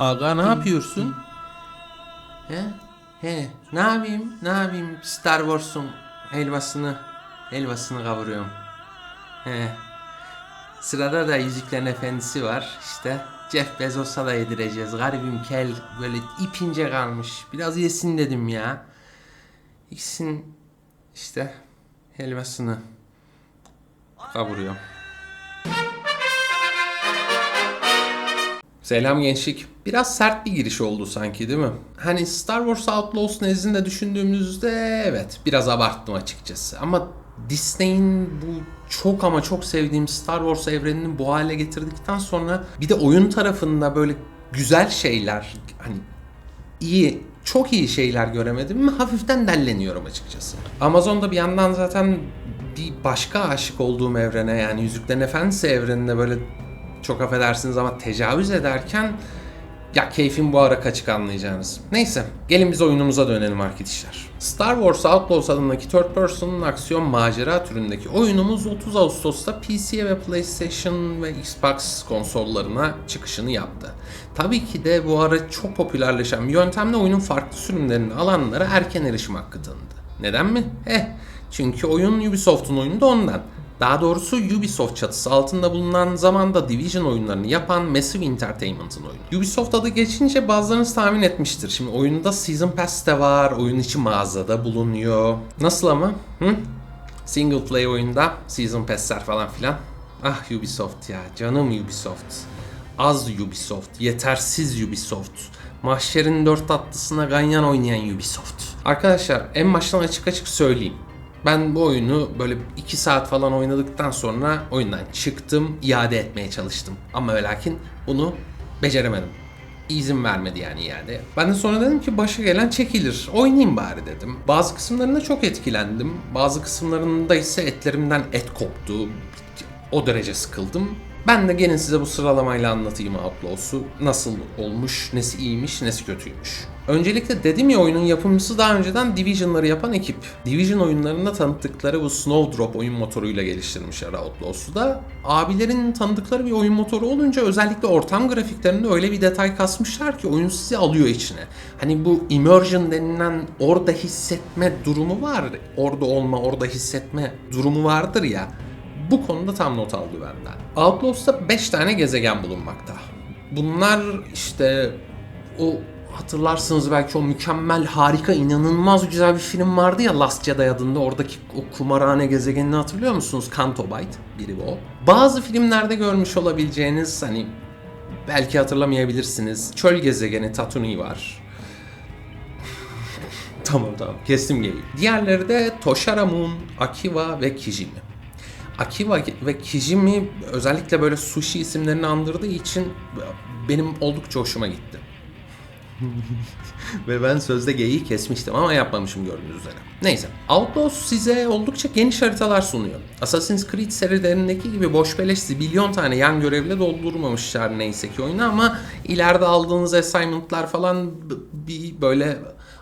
Aga ne yapıyorsun? He? He, ne yapayım? Ne yapayım? Star Wars'un helvasını helvasını kavuruyorum. He. Sırada da Yüzüklerin Efendisi var. İşte Jeff Bezos'a da yedireceğiz. Garibim kel böyle ipince kalmış. Biraz yesin dedim ya. İkisinin işte helvasını kavuruyorum. Selam gençlik. Biraz sert bir giriş oldu sanki değil mi? Hani Star Wars Outlaws nezdinde düşündüğümüzde evet biraz abarttım açıkçası. Ama Disney'in bu çok ama çok sevdiğim Star Wars evrenini bu hale getirdikten sonra bir de oyun tarafında böyle güzel şeyler hani iyi, çok iyi şeyler göremedim mi hafiften delleniyorum açıkçası. Amazon'da bir yandan zaten bir başka aşık olduğum evrene yani Yüzüklerin Efendisi evrenine böyle çok affedersiniz ama tecavüz ederken ya keyfim bu ara kaçık anlayacağınız. Neyse gelin biz oyunumuza dönelim arkadaşlar. Star Wars Outlaws adındaki third person aksiyon macera türündeki oyunumuz 30 Ağustos'ta PC ve PlayStation ve Xbox konsollarına çıkışını yaptı. Tabii ki de bu ara çok popülerleşen bir yöntemle oyunun farklı sürümlerini alanlara erken erişim hakkı tanındı. Neden mi? Eh, çünkü oyun Ubisoft'un oyunu da ondan. Daha doğrusu Ubisoft çatısı altında bulunan zamanda Division oyunlarını yapan Massive Entertainment'ın oyunu. Ubisoft adı geçince bazılarınız tahmin etmiştir. Şimdi oyunda Season Pass de var, oyun içi mağazada bulunuyor. Nasıl ama? Hı? Single play oyunda Season Pass'ler falan filan. Ah Ubisoft ya, canım Ubisoft. Az Ubisoft, yetersiz Ubisoft. Mahşerin dört tatlısına ganyan oynayan Ubisoft. Arkadaşlar en baştan açık açık söyleyeyim. Ben bu oyunu böyle 2 saat falan oynadıktan sonra oyundan çıktım, iade etmeye çalıştım. Ama ve lakin bunu beceremedim. İzin vermedi yani iade. Ben de sonra dedim ki başa gelen çekilir. Oynayayım bari dedim. Bazı kısımlarında çok etkilendim. Bazı kısımlarında ise etlerimden et koptu. O derece sıkıldım. Ben de gelin size bu sıralamayla anlatayım Outlaws'u. Nasıl olmuş, nesi iyiymiş, nesi kötüymüş. Öncelikle dedim ya oyunun yapımcısı daha önceden Division'ları yapan ekip. Division oyunlarında tanıttıkları bu Snowdrop oyun motoruyla geliştirmişler Outlaws'u da. Abilerin tanıdıkları bir oyun motoru olunca özellikle ortam grafiklerinde öyle bir detay kasmışlar ki oyun sizi alıyor içine. Hani bu immersion denilen orada hissetme durumu var. Orada olma, orada hissetme durumu vardır ya. Bu konuda tam not aldı benden. Outlaws'ta 5 tane gezegen bulunmakta. Bunlar işte o hatırlarsınız belki o mükemmel, harika, inanılmaz güzel bir film vardı ya Last Jedi adında. Oradaki o kumarhane gezegenini hatırlıyor musunuz? Canto biri o. Bazı filmlerde görmüş olabileceğiniz hani belki hatırlamayabilirsiniz. Çöl gezegeni Tatooine var. tamam tamam kestim geliyor. Diğerleri de Toshara Moon, Akiva ve Kijimi. Akiva ve Kijimi özellikle böyle sushi isimlerini andırdığı için benim oldukça hoşuma gitti. Ve ben sözde geyiği kesmiştim ama yapmamışım gördüğünüz üzere. Neyse. Outlaws size oldukça geniş haritalar sunuyor. Assassin's Creed serilerindeki gibi boş beleş zibilyon tane yan görevle doldurmamışlar neyse ki oyunu ama ileride aldığınız assignment'lar falan bir böyle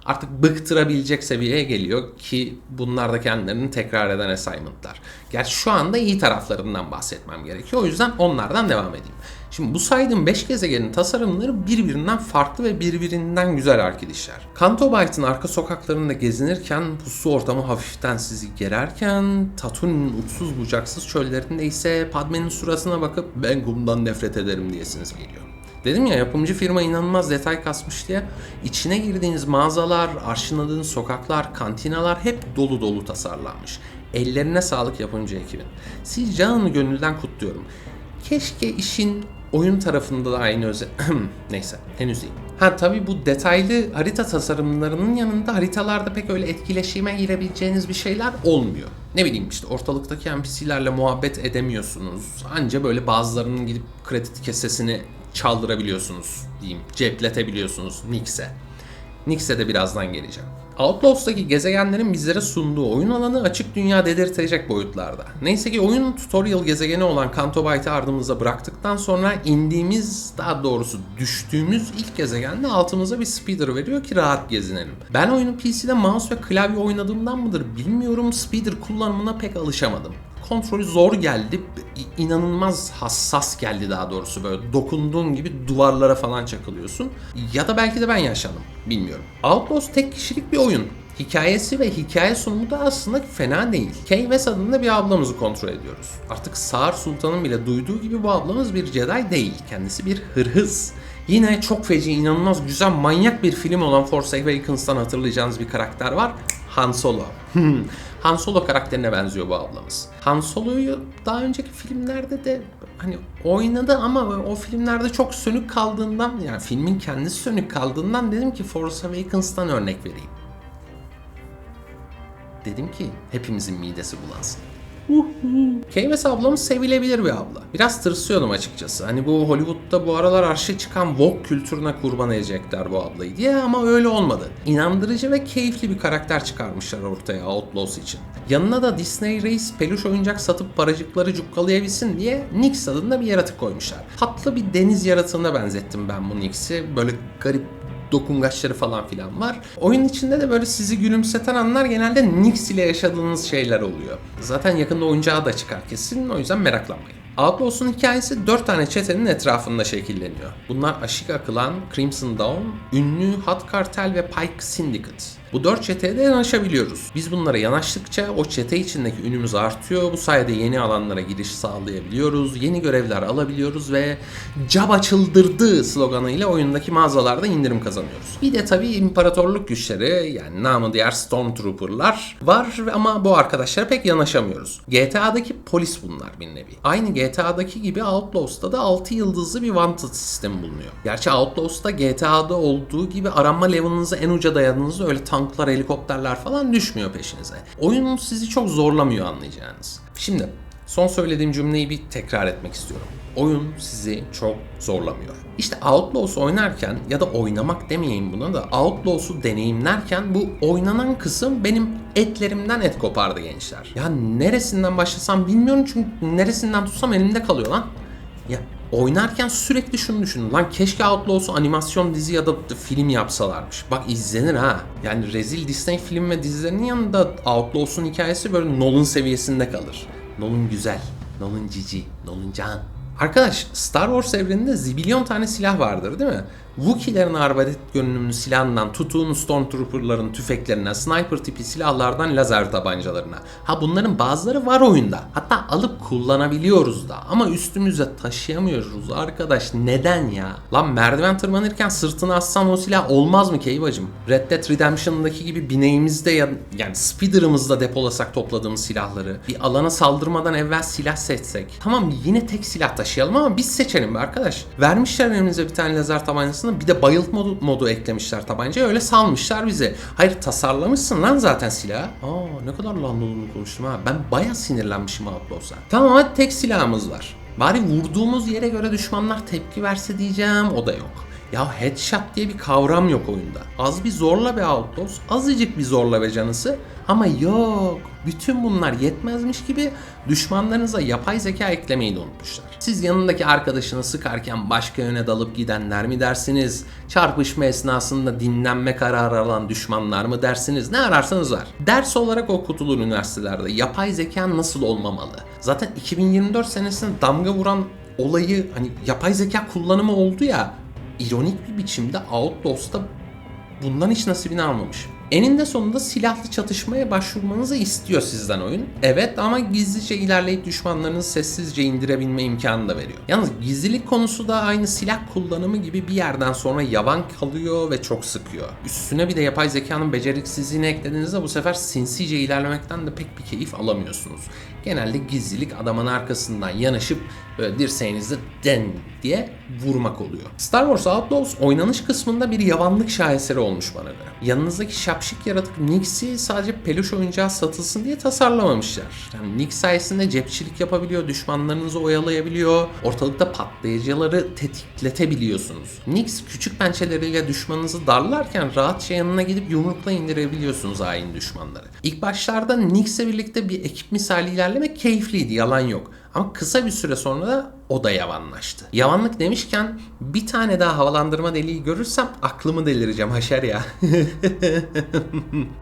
artık bıktırabilecek seviyeye geliyor ki bunlar da kendilerini tekrar eden assignment'lar. Gerçi şu anda iyi taraflarından bahsetmem gerekiyor. O yüzden onlardan devam edeyim. Şimdi bu saydığım 5 gezegenin tasarımları birbirinden farklı ve birbirinden güzel arkadaşlar. Canto Bight'ın arka sokaklarında gezinirken puslu ortamı hafiften sizi gererken Tatooine'in uçsuz bucaksız çöllerinde ise Padme'nin surasına bakıp ben kumdan nefret ederim diyesiniz geliyor. Dedim ya yapımcı firma inanılmaz detay kasmış diye. İçine girdiğiniz mağazalar, arşınladığınız sokaklar, kantinalar hep dolu dolu tasarlanmış. Ellerine sağlık yapımcı ekibin. Siz canını gönülden kutluyorum. Keşke işin oyun tarafında da aynı özel... Neyse henüz değil. Ha tabi bu detaylı harita tasarımlarının yanında haritalarda pek öyle etkileşime girebileceğiniz bir şeyler olmuyor. Ne bileyim işte ortalıktaki NPC'lerle muhabbet edemiyorsunuz. Anca böyle bazılarının gidip kredi kesesini çaldırabiliyorsunuz diyeyim. Cepletebiliyorsunuz Nix'e. Nix'e de birazdan geleceğim. Outlaws'taki gezegenlerin bizlere sunduğu oyun alanı açık dünya dedirtecek boyutlarda. Neyse ki oyunun tutorial gezegeni olan Canto Bight'ı ardımıza bıraktıktan sonra indiğimiz, daha doğrusu düştüğümüz ilk gezegende altımıza bir speeder veriyor ki rahat gezinelim. Ben oyunu PC'de mouse ve klavye oynadığımdan mıdır bilmiyorum speeder kullanımına pek alışamadım. Kontrolü zor geldi. İnanılmaz hassas geldi daha doğrusu böyle dokunduğun gibi duvarlara falan çakılıyorsun. Ya da belki de ben yaşadım bilmiyorum. Outlaws tek kişilik bir oyun. Hikayesi ve hikaye sunumu da aslında fena değil. Kay adında bir ablamızı kontrol ediyoruz. Artık Sağır Sultan'ın bile duyduğu gibi bu ablamız bir Jedi değil. Kendisi bir hırhız. Yine çok feci, inanılmaz güzel, manyak bir film olan Force Awakens'tan hatırlayacağınız bir karakter var. Han Solo. Han Solo karakterine benziyor bu ablamız. Han Solo'yu daha önceki filmlerde de hani oynadı ama o filmlerde çok sönük kaldığından yani filmin kendisi sönük kaldığından dedim ki Force Awakens'tan örnek vereyim. Dedim ki hepimizin midesi bulansın. Keymes ablamız sevilebilir bir abla. Biraz tırsıyordum açıkçası. Hani bu Hollywood'da bu aralar arşı çıkan Vogue kültürüne kurban edecekler bu ablayı diye ama öyle olmadı. İnandırıcı ve keyifli bir karakter çıkarmışlar ortaya Outlaws için. Yanına da Disney Reis peluş oyuncak satıp paracıkları cukkalayabilsin diye Nix adında bir yaratık koymuşlar. Tatlı bir deniz yaratığına benzettim ben bu Nix'i. Böyle garip dokungaçları falan filan var. Oyun içinde de böyle sizi gülümseten anlar genelde Nix ile yaşadığınız şeyler oluyor. Zaten yakında oyuncağı da çıkar kesin o yüzden meraklanmayın. Outlaws'un hikayesi 4 tane çetenin etrafında şekilleniyor. Bunlar Ashika Clan, Crimson Dawn, ünlü Hot Cartel ve Pike Syndicate. Bu dört çeteye de yanaşabiliyoruz. Biz bunlara yanaştıkça o çete içindeki ünümüz artıyor. Bu sayede yeni alanlara giriş sağlayabiliyoruz. Yeni görevler alabiliyoruz ve Caba çıldırdı sloganıyla oyundaki mağazalarda indirim kazanıyoruz. Bir de tabii imparatorluk güçleri yani namı diğer Stormtrooper'lar var ama bu arkadaşlara pek yanaşamıyoruz. GTA'daki polis bunlar bir nevi. Aynı GTA'daki gibi Outlaws'ta da 6 yıldızlı bir wanted sistemi bulunuyor. Gerçi Outlaws'ta GTA'da olduğu gibi aranma level'ınızı en uca dayadığınızda öyle tanklar, helikopterler falan düşmüyor peşinize. Oyun sizi çok zorlamıyor anlayacağınız. Şimdi son söylediğim cümleyi bir tekrar etmek istiyorum. Oyun sizi çok zorlamıyor. İşte Outlaws oynarken ya da oynamak demeyeyim buna da Outlaws'u deneyimlerken bu oynanan kısım benim etlerimden et kopardı gençler. Ya neresinden başlasam bilmiyorum çünkü neresinden tutsam elimde kalıyor lan. Ya oynarken sürekli şunu düşündüm. Lan keşke Outlaws'u animasyon dizi ya da film yapsalarmış. Bak izlenir ha. Yani rezil Disney film ve dizilerinin yanında Outlaws'un hikayesi böyle Nolan seviyesinde kalır. Nolan güzel. Nolan cici. Nolan can. Arkadaş Star Wars evreninde zibilyon tane silah vardır değil mi? Wookiee'lerin arbalet görünümlü silahından tutun Stormtrooper'ların tüfeklerine, sniper tipi silahlardan lazer tabancalarına. Ha bunların bazıları var oyunda. Hatta alıp kullanabiliyoruz da ama üstümüze taşıyamıyoruz arkadaş. Neden ya? Lan merdiven tırmanırken sırtına assan o silah olmaz mı Keybacım? Red Dead Redemption'daki gibi bineğimizde ya yani speeder'ımızda depolasak topladığımız silahları. Bir alana saldırmadan evvel silah seçsek. Tamam yine tek silah taşıyalım ama biz seçelim be arkadaş. Vermişler elimize bir tane lazer tabancasını bir de bayılt modu, modu eklemişler tabancaya öyle salmışlar bize. Hayır tasarlamışsın lan zaten silahı. Aa ne kadar landolunu konuştum ha. Ben baya sinirlenmişim Outlaws'a. Tamam hadi tek silahımız var. Bari vurduğumuz yere göre düşmanlar tepki verse diyeceğim o da yok. Ya headshot diye bir kavram yok oyunda. Az bir zorla be Outlaws, azıcık bir zorla be canısı. Ama yok. Bütün bunlar yetmezmiş gibi düşmanlarınıza yapay zeka eklemeyi de unutmuşlar. Siz yanındaki arkadaşını sıkarken başka yöne dalıp gidenler mi dersiniz? Çarpışma esnasında dinlenme kararı alan düşmanlar mı dersiniz? Ne ararsanız var. Ders olarak okutulur üniversitelerde. Yapay zeka nasıl olmamalı? Zaten 2024 senesinde damga vuran olayı hani yapay zeka kullanımı oldu ya ironik bir biçimde Outlaws'ta bundan hiç nasibini almamış. Eninde sonunda silahlı çatışmaya başvurmanızı istiyor sizden oyun. Evet ama gizlice ilerleyip düşmanlarınızı sessizce indirebilme imkanı da veriyor. Yalnız gizlilik konusu da aynı silah kullanımı gibi bir yerden sonra yavan kalıyor ve çok sıkıyor. Üstüne bir de yapay zekanın beceriksizliğini eklediğinizde bu sefer sinsice ilerlemekten de pek bir keyif alamıyorsunuz. Genelde gizlilik adamın arkasından yanaşıp böyle dirseğinizde den diye vurmak oluyor. Star Wars Outlaws oynanış kısmında bir yavanlık şaheseri olmuş bana göre. Yanınızdaki şapşik yaratık Nix'i sadece peluş oyuncağı satılsın diye tasarlamamışlar. Yani Nix sayesinde cepçilik yapabiliyor, düşmanlarınızı oyalayabiliyor, ortalıkta patlayıcıları tetikletebiliyorsunuz. Nix küçük pençeleriyle düşmanınızı darlarken rahatça yanına gidip yumrukla indirebiliyorsunuz hain düşmanları. İlk başlarda Nix'le birlikte bir ekip misali ilerlemek keyifliydi, yalan yok. Ama kısa bir süre sonra da o da yavanlaştı. Yavanlık demişken bir tane daha havalandırma deliği görürsem aklımı delireceğim haşer ya.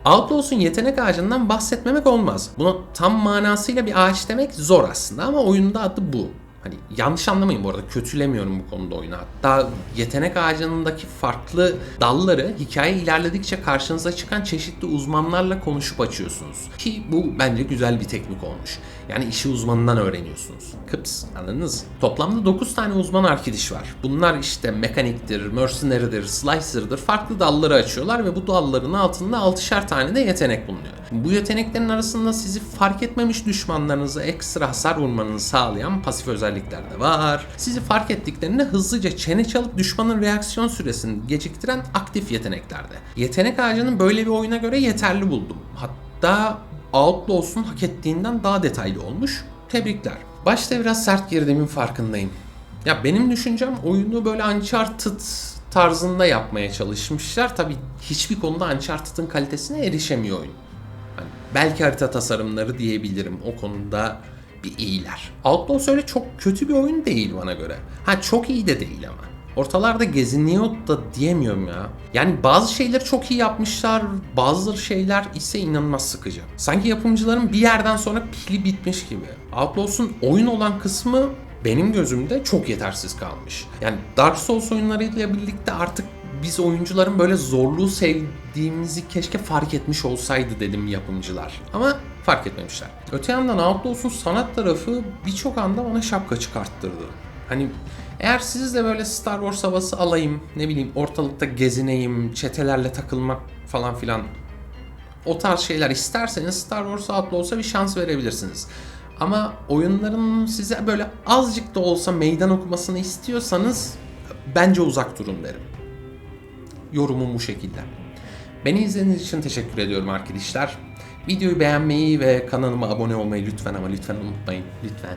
Outlaws'un yetenek ağacından bahsetmemek olmaz. Buna tam manasıyla bir ağaç demek zor aslında ama oyunda adı bu. Hani yanlış anlamayın bu arada kötülemiyorum bu konuda oyunu. Hatta yetenek ağacındaki farklı dalları hikaye ilerledikçe karşınıza çıkan çeşitli uzmanlarla konuşup açıyorsunuz. Ki bu bence güzel bir teknik olmuş. Yani işi uzmanından öğreniyorsunuz. Kıps anladınız? Toplamda 9 tane uzman arkadaş var. Bunlar işte mekaniktir, mercenary'dir, slicer'dır farklı dalları açıyorlar ve bu dalların altında 6'şer tane de yetenek bulunuyor. Bu yeteneklerin arasında sizi fark etmemiş düşmanlarınıza ekstra hasar vurmanızı sağlayan pasif özellikler de var. Sizi fark ettiklerinde hızlıca çene çalıp düşmanın reaksiyon süresini geciktiren aktif yetenekler de. Yetenek ağacının böyle bir oyuna göre yeterli buldum. Hatta Outlaws'un hak ettiğinden daha detaylı olmuş. Tebrikler. Başta biraz sert girdiğimin farkındayım. Ya benim düşüncem oyunu böyle Uncharted tarzında yapmaya çalışmışlar. Tabii hiçbir konuda Uncharted'ın kalitesine erişemiyor oyun. Hani belki harita tasarımları diyebilirim o konuda bir iyiler. Outlaws öyle çok kötü bir oyun değil bana göre. Ha çok iyi de değil ama. Ortalarda geziniyor da diyemiyorum ya. Yani bazı şeyleri çok iyi yapmışlar, bazı şeyler ise inanılmaz sıkıcı. Sanki yapımcıların bir yerden sonra pili bitmiş gibi. Outlaws'un oyun olan kısmı benim gözümde çok yetersiz kalmış. Yani Dark Souls oyunlarıyla birlikte artık biz oyuncuların böyle zorluğu sevdiğimizi keşke fark etmiş olsaydı dedim yapımcılar. Ama fark etmemişler. Öte yandan Outlaws'un sanat tarafı birçok anda bana şapka çıkarttırdı. Hani eğer siz de böyle Star Wars havası alayım, ne bileyim ortalıkta gezineyim, çetelerle takılmak falan filan o tarz şeyler isterseniz Star Wars Outlaws'a bir şans verebilirsiniz. Ama oyunların size böyle azıcık da olsa meydan okumasını istiyorsanız bence uzak durun derim. Yorumum bu şekilde. Beni izlediğiniz için teşekkür ediyorum arkadaşlar. Videoyu beğenmeyi ve kanalıma abone olmayı lütfen ama lütfen unutmayın. Lütfen.